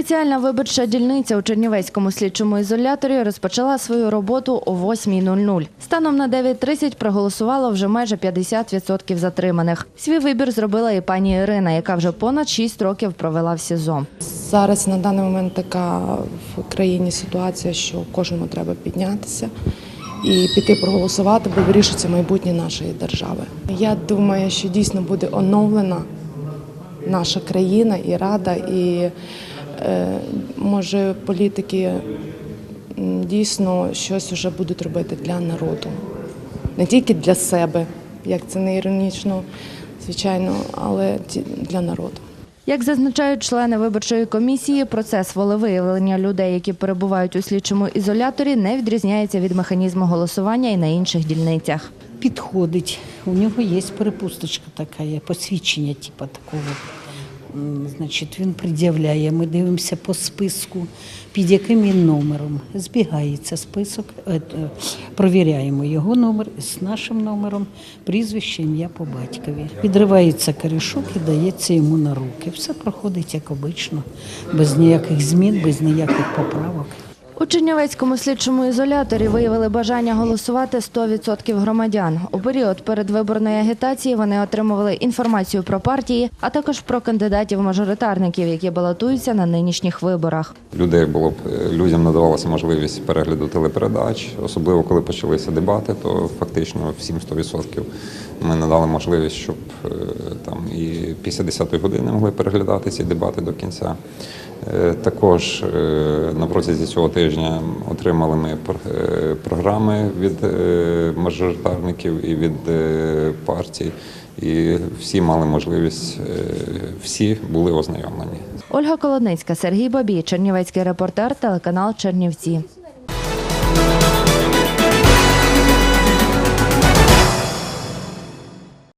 Спеціальна виборча дільниця у Чернівецькому слідчому ізоляторі розпочала свою роботу о 8.00. Станом на 9.30 проголосувало вже майже 50% затриманих. Свій вибір зробила і пані Ірина, яка вже понад 6 років провела в СІЗО. Зараз на даний момент така в країні ситуація, що кожному треба піднятися і піти проголосувати, бо вирішиться майбутнє нашої держави. Я думаю, що дійсно буде оновлена наша країна і рада, і може політики дійсно щось вже будуть робити для народу, не тільки для себе, як це не іронічно, звичайно, але для народу. Як зазначають члени виборчої комісії, процес волевиявлення людей, які перебувають у слідчому ізоляторі, не відрізняється від механізму голосування і на інших дільницях. Підходить. У нього є перепусточка така, є посвідчення, типу такого. Значить, він пред'являє. Ми дивимося по списку, під яким він номером. Збігається список, е, е, провіряємо його номер з нашим номером, прізвище, ім'я по батькові. Підривається корішок і дається йому на руки. Все проходить як обично, без ніяких змін, без ніяких поправок. У Чернівецькому слідчому ізоляторі виявили бажання голосувати 100% громадян. У період передвиборної агітації вони отримували інформацію про партії, а також про кандидатів-мажоритарників, які балотуються на нинішніх виборах. Людей було е, людям надавалася можливість перегляду телепередач, особливо коли почалися дебати, то фактично всім 100% ми надали можливість, щоб е, там і після 10-ї години могли переглядати ці дебати до кінця. Е, Також е, на протязі цього тижня отримали ми е, програми від мажоритарників і від партій, і всі мали можливість, всі були ознайомлені. Ольга Колодницька, Сергій Бабій, Чернівецький репортер, телеканал Чернівці.